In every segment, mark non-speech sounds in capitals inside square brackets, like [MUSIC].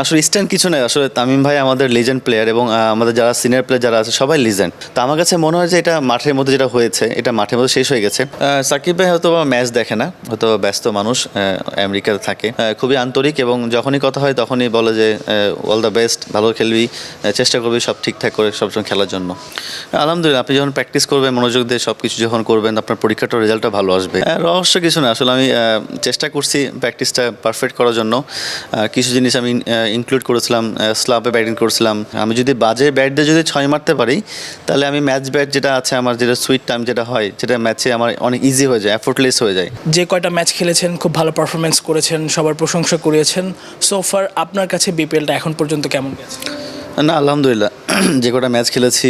আসলে স্ট্যান্ড কিছু নেই। আসলে তামিম ভাই আমাদের লিজেন্ড প্লেয়ার এবং আমাদের যারা সিনিয়র প্লেয়ার যারা আছে সবাই লিজেন্ড তো আমার কাছে মনে হয় যে এটা মাঠের মধ্যে যেটা হয়েছে, এটা মাঠের মধ্যে শেষ হয়ে গেছে। সাকিব ভাই হয়তো ম্যাচ দেখে না, হয়তো ব্যস্ত মানুষ আমেরিকাতে থাকে। খুবই আন্তরিক এবং যখনই কথা হয় তখনই বলে যে অল দ্য বেস্ট ভালো খেলবি চেষ্টা করবি, সব ঠিকঠাক করে সবসময় খেলার জন্য। আলহামদুলিল্লাহ, আপনি যখন প্র্যাকটিস করবেন, মনোযোগ দিয়ে সব কিছু যখন করবেন, আপনার পরীক্ষাটার রেজাল্টটা ভালো আসবে। রহস্য কিছু না, আসলে আমি চেষ্টা করছি প্র্যাকটিসটা পারফেক্ট করার জন্য। কিছু জিনিস আমি ইনক্লুড করেছিলাম স্লাবে ব্যাটিং করেছিলাম। আমি যদি বাজে ব্যাট দিয়ে যদি ছয় মারতে পারি তাহলে আমি ম্যাচ ব্যাট যেটা আছে আমার যেটা সুইট টাইম যেটা হয় যেটা ম্যাচে আমার অনেক ইজি হয়ে যায় এফোর্টলেস হয়ে যায়। যে কয়টা ম্যাচ খেলেছেন খুব ভালো পারফরমেন্স করেছেন সবার প্রশংসা করিয়েছেন সোফার আপনার কাছে বিপিএলটা এখন পর্যন্ত কেমন গেছে? না আলহামদুলিল্লাহ [CLEARS THROAT] যে কটা ম্যাচ খেলেছি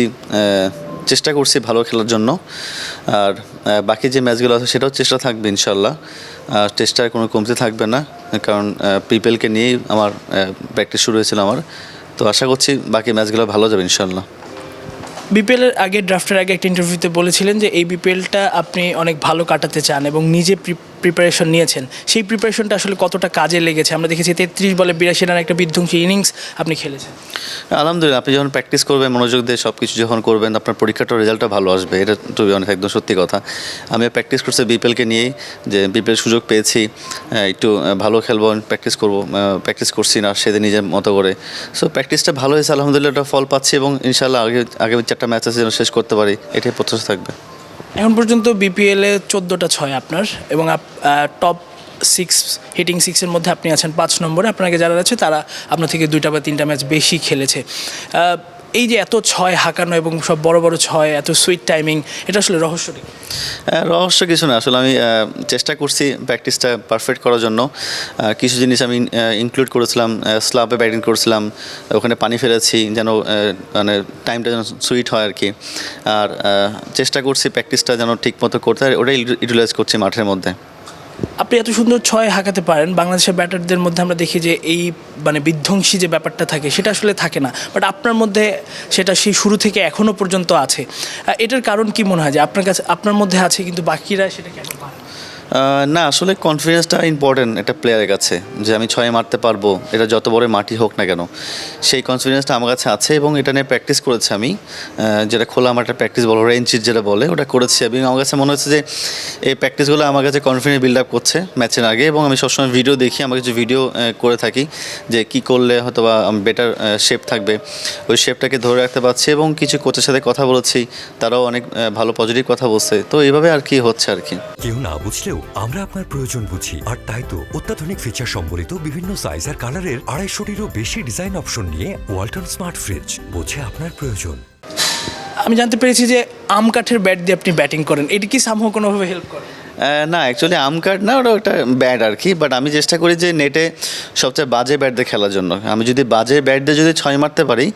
চেষ্টা করছি ভালো খেলার জন্য। আর বাকি যে ম্যাচগুলো আছে সেটাও চেষ্টা থাকবে ইনশাল্লাহ আর চেষ্টার কোনো কমতি থাকবে না, কারণ পিপেলকে নিয়েই আমার প্র্যাকটিস শুরু হয়েছিল আমার। তো আশা করছি বাকি ম্যাচগুলো ভালো যাবে ইনশাল্লাহ বিপিএলের আগে ড্রাফটের আগে একটা ইন্টারভিউতে বলেছিলেন যে এই বিপিএলটা আপনি অনেক ভালো কাটাতে চান এবং নিজে প্রিপারেশন নিয়েছেন, সেই প্রিপারেশনটা আসলে কতটা কাজে লেগেছে? আমরা দেখেছি তেত্রিশ বলে বিরাশি রান একটা বিধ্বংসী ইনিংস আপনি খেলেছেন। আলহামদুলিল্লাহ, আপনি যখন প্র্যাকটিস করবেন, মনোযোগ দিয়ে সব কিছু যখন করবেন, আপনার পরীক্ষাটার রেজাল্টটা ভালো আসবে, এটা টু অনেক একদম সত্যি কথা। আমি প্র্যাকটিস করছি বিপিএলকে নিয়েই, যে বিপিএল সুযোগ পেয়েছি একটু ভালো খেলব প্র্যাকটিস করব প্র্যাকটিস করছি না, সেদিন নিজের মতো করে। সো প্র্যাকটিসটা ভালো হয়েছে, আলহামদুলিল্লাহ ফল পাচ্ছি এবং ইনশাল্লাহ আগে, আগামী চারটা ম্যাচ আছে যেন শেষ করতে পারি, এটাই প্রত্যাশা থাকবে। এখন পর্যন্ত বিপিএলে চোদ্দোটা ছয় আপনার এবং টপ সিক্স হিটিং সিক্সের মধ্যে আপনি আছেন পাঁচ নম্বরে। আপনাকে যারা আছে তারা আপনার থেকে দুইটা বা তিনটা ম্যাচ বেশি খেলেছে। এই যে এত ছয় হাঁকানো এবং সব বড় বড় ছয়, এত সুইট টাইমিং এটা আসলে রহস্যটি? রহস্য কিছু না। আসলে আমি চেষ্টা করছি প্র্যাকটিসটা পারফেক্ট করার জন্য। কিছু জিনিস আমি ইনক্লুড করেছিলাম স্লাবে ব্যাটিং করেছিলাম, ওখানে পানি ফেলেছি যেন মানে টাইমটা যেন সুইট হয় আর কি। আর চেষ্টা করছি প্র্যাকটিসটা যেন ঠিক মতো করতে হয় ওটাই ইউটিলাইজ করছি মাঠের মধ্যে। আপনি এত সুন্দর ছয় হাঁকাতে পারেন, বাংলাদেশের ব্যাটারদের মধ্যে আমরা দেখি যে এই মানে বিধ্বংসী যে ব্যাপারটা থাকে, সেটা আসলে থাকে না। বাট আপনার মধ্যে সেটা সেই শুরু থেকে এখনও পর্যন্ত আছে। এটার কারণ কি মনে হয় যে আপনার কাছে, আপনার মধ্যে আছে, কিন্তু বাকিরা সেটা কেন পারে না? আসলে কনফিডেন্সটা ইম্পর্টেন্ট একটা প্লেয়ারের কাছে, যে আমি ছয় মারতে পারব, এটা যত বড় মাটি হোক না কেন। সেই কনফিডেন্সটা আমার কাছে আছে এবং এটা নিয়ে প্র্যাকটিস করেছি আমি। যেটা খোলা আমার একটা প্র্যাকটিস বলো রেঞ্চির যেটা বলে, ওটা করেছি এবং আমার কাছে মনে হচ্ছে যে এই প্র্যাকটিসগুলো আমার কাছে কনফিডেন্স বিল্ড আপ করছে ম্যাচের আগে এবং আমি সবসময় ভিডিও দেখি, আমার কিছু ভিডিও করে থাকি যে কি করলে হয়তো বা বেটার শেপ থাকবে। ওই শেপটাকে ধরে রাখতে পারছি এবং কিছু কোচের সাথে কথা বলেছি, তারাও অনেক ভালো পজিটিভ কথা বলছে। তো এইভাবে আর কি হচ্ছে আর কি। কেউ না বুঝলেও আমরা আপনার প্রয়োজন বুঝি। আর তাই তো অত্যাধুনিক ফিচার সম্বলিত বিভিন্ন সাইজ আর কালারের আড়াইশোটিরও বেশি ডিজাইন অপশন নিয়ে ওয়ালটন স্মার্ট ফ্রিজ বোঝে আপনার প্রয়োজন। আমি জানতে পেরেছি যে আম কাঠের ব্যাট দিয়ে আপনি ব্যাটিং করেন। এটি কি সামহ কোনোভাবে হেল্প করে? না অ্যাকচুয়ালি আম কার্ড না, ওটা একটা ব্যাট আর কি বাট আমি চেষ্টা করি যে নেটে সবচেয়ে বাজে ব্যাট দিয়ে খেলার জন্য। আমি যদি বাজে ব্যাট দিয়ে যদি ছয় মারতে পারি,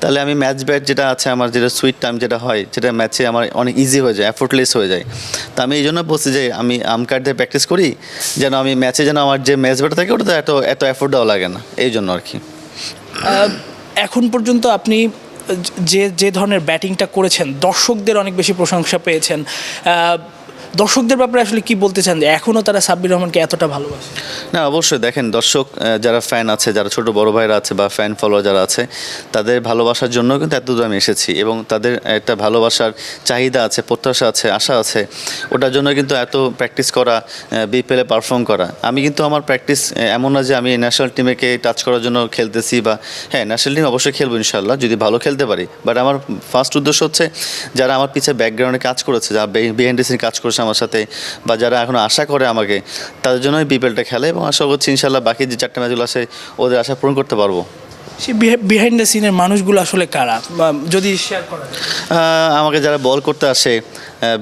তাহলে আমি ম্যাচ ব্যাট যেটা আছে, আমার যেটা সুইট টাইম যেটা হয় যেটা ম্যাচে আমার অনেক ইজি হয়ে যায় এফোর্টলেস হয়ে যায়। তো আমি এই জন্য বলছি যে, আমি আম কার্ড দিয়ে প্র্যাকটিস করি, যেন আমি ম্যাচে যেন আমার যে ম্যাচ ব্যাট থাকে, ওটাতে এত এত এফোর্ট দেওয়া লাগে না এই জন্য আর কি। এখন পর্যন্ত আপনি যে যে ধরনের ব্যাটিংটা করেছেন, দর্শকদের অনেক বেশি প্রশংসা পেয়েছেন। দর্শকদের ব্যাপারে আসলে কি বলতে চান? এখনও তারা সাব্বির রহমানকে এতটা ভালোবাসে? না, অবশ্যই। দেখেন, দর্শক যারা ফ্যান আছে, যারা ছোট বড় ভাইরা আছে বা ফ্যান ফলোয়ার যারা আছে, তাদের ভালোবাসার জন্য কিন্তু এত দূর আমি এসেছি এবং তাদের একটা ভালোবাসার চাহিদা আছে, প্রত্যাশা আছে, আশা আছে, ওটার জন্য কিন্তু এত প্র্যাকটিস করা বিপিএলে পারফর্ম করা। আমি কিন্তু আমার প্র্যাকটিস এমন না যে আমি ন্যাশনাল টিমেকে টাচ করার জন্য খেলতেছি বা হ্যাঁ ন্যাশনাল টিম অবশ্যই খেলব ইনশাল্লাহ যদি ভালো খেলতে পারি। বাট আমার ফার্স্ট উদ্দেশ্য হচ্ছে, যারা আমার পিছিয়ে ব্যাকগ্রাউন্ডে কাজ করেছে, যারা বিহাইন্ড সিন কাজ করেছে আমার সাথে বা যারা এখন আশা করে আমাকে তাদের জন্যই বিপিএলটা খেলে এবং আশা করছি ইনশাল্লাহ বাকি যে চারটে ম্যাচগুলো আছে ওদের আশা পূরণ করতে পারব। সেই বিহাইন্ড দ্য সিনের মানুষগুলো আসলে কারা? বা যদি শেয়ার করা আহ, আমাকে যারা বল করতে আসে আহ,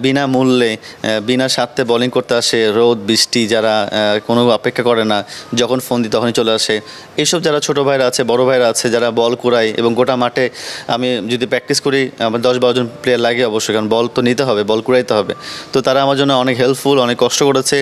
বিনা স্বার্থে বোলিং করতে আসে রোদ বৃষ্টি যারা কোনো অপেক্ষা করে না যখন ফোন দিই তখনই চলে আসে। এইসব যারা ছোটো ভাইরা আছে বড় ভাইরা আছে যারা বল কুড়ায় এবং গোটা মাঠে আমি যদি প্র্যাকটিস করি আমার দশ বারো জন প্লেয়ার লাগে অবশ্যই কারণ বল তো নিতে হবে বল কুড়াইতে হবে। তো তারা আমার জন্য অনেক হেল্পফুল অনেক কষ্ট করেছে।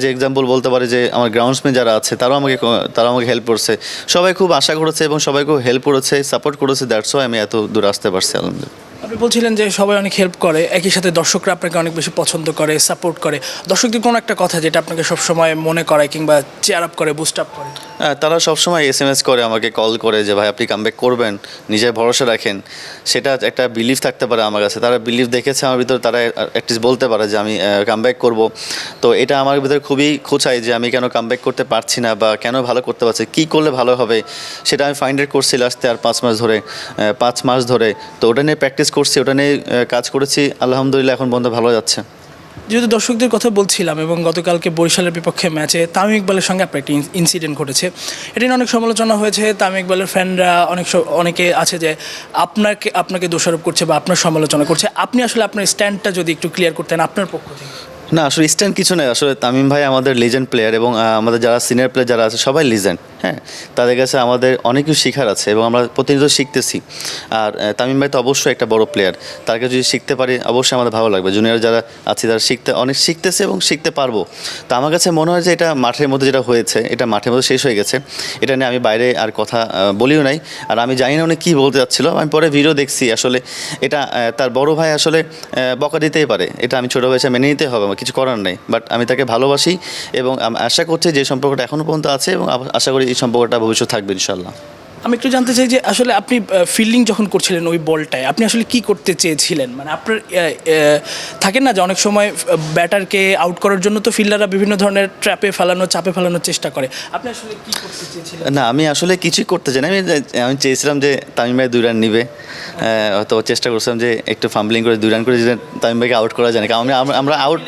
যে এক্সাম্পল বলতে পারে যে আমার গ্রাউন্ডসম্যান যারা আছে তারাও আমাকে তারা আমাকে হেল্প করছে। সবাই খুব আশা করেছে এবং সবাই খুব হেল্প করেছে সাপোর্ট করেছে দ্যাটস ওয়াই আমি এত দূর আসতে পারছি আলহামদুলিল্লাহ। আপনি বলছিলেন যে সবাই অনেক হেল্প করে একই সাথে দর্শকরা আপনাকে অনেক বেশি পছন্দ করে সাপোর্ট করে। দর্শকদের কোনো একটা কথা যেটা আপনাকে সবসময় মনে করায় কিংবা চেয়ার আপ করে বুস্ট আপ করে? হ্যাঁ, তারা সবসময় এস এম এস করে আমাকে কল করে যে ভাই আপনি কামব্যাক করবেন নিজের ভরসা রাখেন। সেটা একটা বিলিভ থাকতে পারে আমার কাছে। তারা বিলিভ দেখেছে আমার ভিতরে তারা অ্যাটলিস্ট বলতে পারে যে আমি কামব্যাক করব। তো এটা আমার ভিতরে খুবই খোঁচায় যে আমি কেন কামব্যাক করতে পারছি না বা কেন ভালো করতে পারছি কী করলে ভালো হবে সেটা আমি ফাইন্ড আউট করছি লাস্টে আর পাঁচ মাস ধরে পাঁচ মাস ধরে। তো ওটা নিয়ে প্র্যাকটিস করছি ওটা নিয়ে কাজ করেছি। আলহামদুলিল্লাহ এখন বন্ধু ভালো যাচ্ছে। যেহেতু দর্শকদের কথা বলছিলাম এবং গতকালকে বরিশালের বিপক্ষে ম্যাচে তামিম ইকবালের সঙ্গে আপনার একটি ইনসিডেন্ট ঘটেছে। এটা নিয়ে অনেক সমালোচনা হয়েছে। তামিম ইকবালের ফ্যানরা অনেক অনেকে আছে যে আপনাকে আপনাকে দোষারোপ করছে বা আপনার সমালোচনা করছে। আপনি আসলে আপনার স্ট্যান্ডটা যদি একটু ক্লিয়ার করতেন আপনার পক্ষ থেকে। না আসলে স্ট্যান্ড কিছু নয় আসলে তামিম ভাই আমাদের লিজেন্ড প্লেয়ার এবং আমাদের যারা সিনিয়র প্লেয়ার যারা আছে সবাই লিজেন্ড হ্যাঁ তাদের কাছে আমাদের অনেক কিছু শেখার আছে এবং আমরা প্রতিনিয়ত শিখতেছি। আর তামিম ভাই তো অবশ্যই একটা বড় প্লেয়ার তার কাছে যদি শিখতে পারি, অবশ্যই আমাদের ভালো লাগবে। জুনিয়র যারা আছে, তারা শিখতে, অনেক শিখতেছে এবং শিখতে পারব। তো আমার কাছে মনে হয় যে এটা মাঠের মধ্যে যেটা হয়েছে, এটা মাঠের মধ্যে শেষ হয়ে গেছে। এটা নিয়ে আমি বাইরে আর কথা বলিও নাই। আর আমি জানি না উনি কী বলতে যাচ্ছিল আমি পরে ভিডিও দেখছি আসলে এটা তার বড় ভাই আসলে বকা দিতেই পারে। এটা আমি ছোটো বয়সে মেনে নিতে হবে, আমার কিছু করার নেই। বাট আমি তাকে ভালোবাসি এবং আশা করছি যে সম্পর্কটা এখনও পর্যন্ত আছে এবং আশা করি এই সম্পর্কটা ভবিষ্যৎ থাকবে ইনশাল্লাহ আমি একটু জানতে চাই যে আসলে আপনি ফিল্ডিং যখন করছিলেন ওই বলটায় আপনি আসলে কি করতে চেয়েছিলেন? মানে আপনার থাকেন না যে অনেক সময় ব্যাটারকে আউট করার জন্য তো ফিল্ডাররা বিভিন্ন ধরনের ট্র্যাপে ফেলানো চাপে ফেলানোর চেষ্টা করে। আপনি আসলে কি করতে চেয়েছিলেন? না আমি আসলে কিছুই করতে চাই না। আমি আমি চেয়েছিলাম যে তামিম ভাই দুই রান নিবে। হয়তো চেষ্টা করছিলাম যে একটু ফাম্বলিং করে দুই রান করে যে তামিম ভাইকে আউট করা যায় না কারণ আমরা- আউট।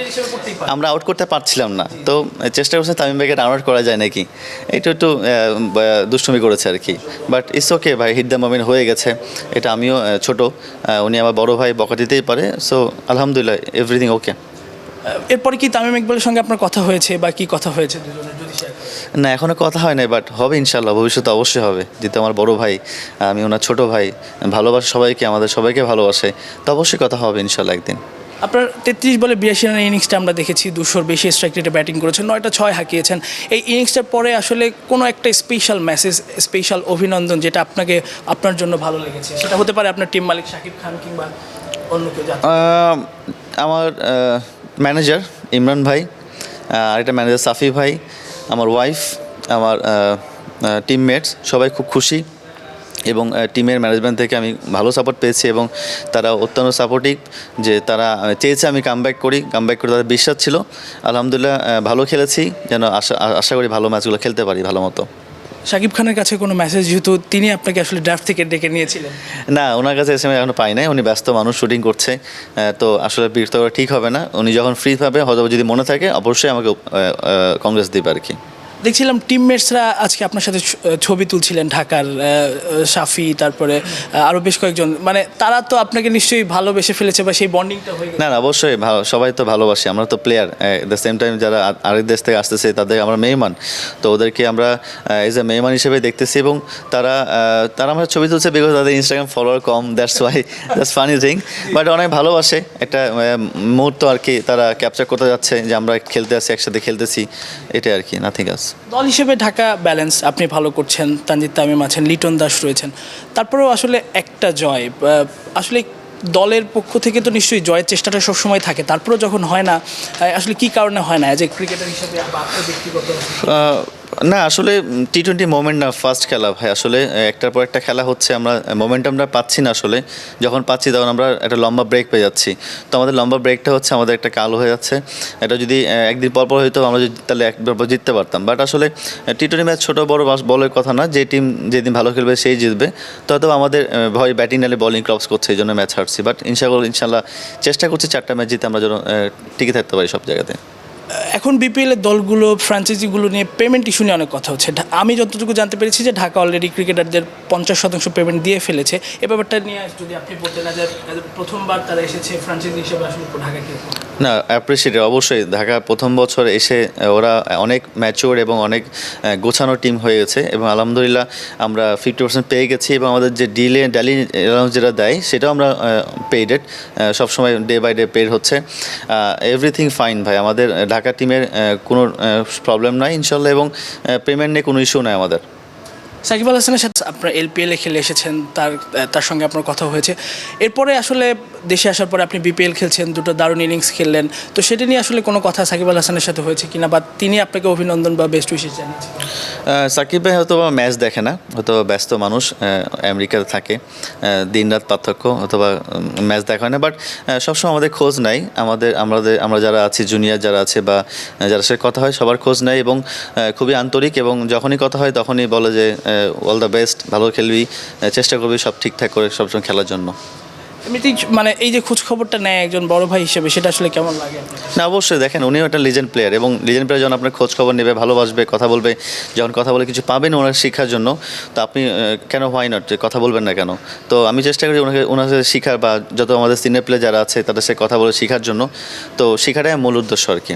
আমরা আউট করতে পারছিলাম না। তো চেষ্টা করছিলাম তামিম ভাইকে রান আউট করা যায় নাকি? এটা একটু দুষ্টুমি করেছে আর কি। বাট ইটস ওকে ভাই হিট দ্য মোমেন্ট হয়ে গেছে। এটা আমিও ছোট। উনি আমার বড় ভাই বকা দিতেই পারে। সো আলহামদুলিল্লাহ এভরিথিং ওকে এরপরে কি তামিম ইকবালের সঙ্গে আপনার কথা হয়েছে বা কি কথা হয়েছে দুজনের? না এখনও কথা হয় নাই বাট হবে ইনশাল্লাহ ভবিষ্যতে অবশ্যই হবে। যেহেতু আমার বড় ভাই আমি ওনার ছোট ভাই ভালোবাসে সবাইকে আমাদের সবাইকে ভালোবাসে তো অবশ্যই কথা হবে ইনশাল্লাহ একদিন। আপনার তেত্রিশ বলে বিরাশি রানের ইনিংসটা আমরা দেখেছি দুশোর বেশি স্ট্রাইক রেটে ব্যাটিং করেছেন নয়টা ছয় হাঁকিয়েছেন। এই ইনিংসটার পরে আসলে কোনো একটা স্পেশাল মেসেজ স্পেশাল অভিনন্দন যেটা আপনাকে আপনার জন্য ভালো লেগেছে? সেটা হতে পারে আপনার টিম মালিক শাকিব খান কিংবা অন্য কেউ আমার ম্যানেজার ইমরান ভাই আর আরেকটা ম্যানেজার সাফি ভাই আমার ওয়াইফ আমার টিমমেটস সবাই খুব খুশি এবং টিমের ম্যানেজমেন্ট থেকে আমি ভালো সাপোর্ট পেয়েছি এবং তারা অত্যন্ত সাপোর্টিভ যে তারা চেয়েছে আমি কামব্যাক করি কামব্যাক করে তাদের বিশ্বাস ছিল। আলহামদুলিল্লাহ ভালো খেলেছি, যেন আশা আশা করি ভালো ম্যাচগুলো খেলতে পারি ভালো মতো। শাকিব খানের কাছে কোনো মেসেজ যেহেতু তিনি আপনাকে আসলে ড্রাফট থেকে ডেকে নিয়েছিলেন। না, ওনার কাছে এসে এখনও পাই নাই। উনি ব্যস্ত, মানুষ শুটিং করছে। তো আসলে বিরক্ত করা ঠিক হবে না। উনি যখন ফ্রি পাবে হয়তো যদি মনে থাকে, অবশ্যই আমাকে কংগ্রেস দিবে আর কি। দেখছিলাম টিমমেটসরা আজকে আপনার সাথে ছবি তুলছিলেন ঢাকার সাফি, তারপরে আরও বেশ কয়েকজন। মানে তারা তো আপনাকে নিশ্চয়ই ভালোবেসে ফেলেছে বা সেই বন্ডিংটা হয়ে না না, অবশ্যই ভালো সবাই তো ভালোবাসি, আমরা তো প্লেয়ার দ্য সেম টাইম যারা আরেক দেশ থেকে আসতেছে, তাদের আমরা মেহমান। তো ওদেরকে আমরা এজ এ মেহমান হিসেবে দেখতেছি এবং তারা তারা আমরা ছবি তুলছে বিকজ তাদের Instagram follower com that's why that's funny thing but অনেক ভালোবাসে, একটা মুহূর্ত আর কি তারা ক্যাপচার করতে যাচ্ছে যে আমরা খেলতে আসি, একসাথে খেলতেছি, এটাই আর কি নাথিং আস দল হিসেবে ঢাকা ব্যালেন্স আপনি ভালো করছেন। তানজিদ তামিম আছেন, লিটন দাস রয়েছেন। তারপরেও আসলে একটা জয়। আসলে দলের পক্ষ থেকে তো নিশ্চয়ই জয়ের চেষ্টাটা সবসময় থাকে। তারপরেও যখন হয় না আসলে কি কারণে হয় না? যে ক্রিকেটার হিসেবে ব্যক্তিগত না, আসলে টি টোয়েন্টি মোমেন্ট না ফার্স্ট খেলা ভাই। আসলে একটার পর একটা খেলা হচ্ছে, আমরা মোমেন্টামটা পাচ্ছি না আসলে। যখন পাচ্ছি তখন আমরা একটা লম্বা ব্রেক পেয়ে যাচ্ছি। তো আমাদের লম্বা ব্রেকটা হচ্ছে আমাদের একটা কালো হয়ে যাচ্ছে। এটা যদি একদিন পর পর হইতো, আমরা যদি তাহলে একবার পর জিততে পারতাম। বাট আসলে টি টোয়েন্টি ম্যাচ ছোটো বড় বলের কথা না, যে টিম যেদিন ভালো খেলবে সেই জিতবে। তো হয়তো আমাদের ভয় ব্যাটিং নালে বলিং ক্রপস করছে, এই জন্য ম্যাচ হারছি। বাট ইনশাআল্লাহ ইনশাল্লাহ চেষ্টা করছি চারটা ম্যাচ জিতে আমরা যেন টিকে থাকতে পারি সব জায়গাতে। এখন বিপিএল এর দলগুলো ফ্র্যাঞ্চাইজিগুলো নিয়ে পেমেন্ট ইস্যু নিয়ে অনেক কথা হচ্ছে। আমি যতটুকু জানতে পেরেছি যে ঢাকা অলরেডি ক্রিকেটারদের পঞ্চাশ শতাংশ পেমেন্ট দিয়ে ফেলেছে। এ ব্যাপারটা নিয়ে যদি আপনি বলতেন প্রথমবার তারা এসেছে ফ্র্যাঞ্চাইজি হিসেবে আসলে ঢাকা না অ্যাপ্রিসিয়েট অবশ্যই। ঢাকা প্রথম বছর এসে ওরা অনেক ম্যাচিওর এবং অনেক গোছানো টিম হয়ে গেছে এবং আলহামদুলিল্লাহ আমরা ফিফটি পার্সেন্ট পেয়ে গেছি এবং আমাদের যে ডিলে ডেলি অ্যালাউন্স যেটা দেয়, সেটাও আমরা পেইডেড সবসময় ডে বাই ডে পেড হচ্ছে। এভরিথিং ফাইন ভাই। আমাদের ঢাকা টিমের কোনো প্রবলেম নাই ইনশাল্লাহ এবং পেমেন্ট নিয়ে কোনো ইস্যু নাই আমাদের। সাকিব আল হাসানের সাথে আপনার এলপিএল খেলে এসেছেন, তার তার সঙ্গে আপনার কথা হয়েছে। এরপরে আসলে দেশে আসার পরে আপনি বিপিএল খেলছেন, দুটো দারুণ ইনিংস খেললেন। তো সেটা নিয়ে আসলে কোনো কথা সাকিব আল হাসানের সাথে হয়েছে কিনা বা তিনি আপনাকে অভিনন্দন বা বেস্ট উইশেস জানিয়েছেন? সাকিব ভাই হয়তো ম্যাচ দেখে না হয়তো ব্যস্ত মানুষ আমেরিকাতে থাকে দিন রাত পার্থক্য অথবা ম্যাচ দেখা হয় না বাট সবসময় আমাদের খোঁজ নাই। আমাদের আমাদের, আমরা যারা আছি জুনিয়র যারা আছে বা যারা সাথে কথা হয়, সবার খোঁজ নেয় এবং খুবই আন্তরিক এবং যখনই কথা হয় তখনই বলে যে অল দ্য বেস্ট ভালো খেলবি চেষ্টা করবি সব ঠিকঠাক করে সবসময় খেলার জন্য। এমনিতেই মানে এই যে খোঁজ খবরটা নেয় একজন বড় ভাই হিসেবে সেটা আসলে কেমন লাগে? না অবশ্যই দেখেন উনিও একটা লিজেন্ড প্লেয়ার এবং লিজেন্ড প্লেয়ার যখন আপনার খোঁজ খবর নেবে ভালোবাসবে কথা বলবে যখন কথা বলে কিছু পাবেন ওনার শেখার জন্য তো আপনি কেন হয় নট যে কথা বলবেন না কেন? তো আমি চেষ্টা করি ওনাকে ওনার সাথে শেখার বা যত আমাদের সিনিয়র প্লেয়ার যারা আছে তাদের সাথে কথা বলে শেখার জন্য। তো শেখাটাই মূল উদ্দেশ্য আর কি।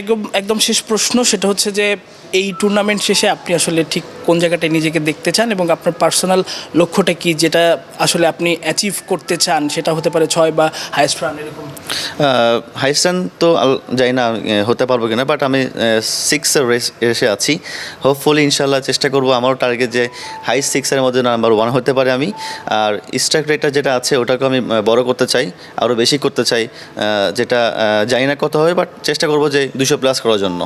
একদম একদম শেষ প্রশ্ন সেটা হচ্ছে যে এই টুর্নামেন্ট শেষে আপনি আসলে ঠিক কোন জায়গাটায় নিজেকে দেখতে চান এবং আপনার পার্সোনাল লক্ষ্যটা কি যেটা আসলে আপনি অ্যাচিভ করতে চান? সেটা হতে পারে ছয় বা হাইস্ট রান এরকম। হাইস্টান তো আল- জানি না হতে পারব কিনা বাট আমি সিক্সের রেস এসে আছি। হোপফুলি ইনশাল্লাহ চেষ্টা করব। আমারও টার্গেট যে হাই সিক্সের মধ্যে নাম্বার ওয়ান হতে পারে আমি। আর স্ট্রাইক রেটটা যেটা আছে ওটাকে আমি বড় করতে চাই, আরও বেশি করতে চাই যেটা জানি না কত হবে বাট চেষ্টা করব যে দুশো প্লাস করার জন্য।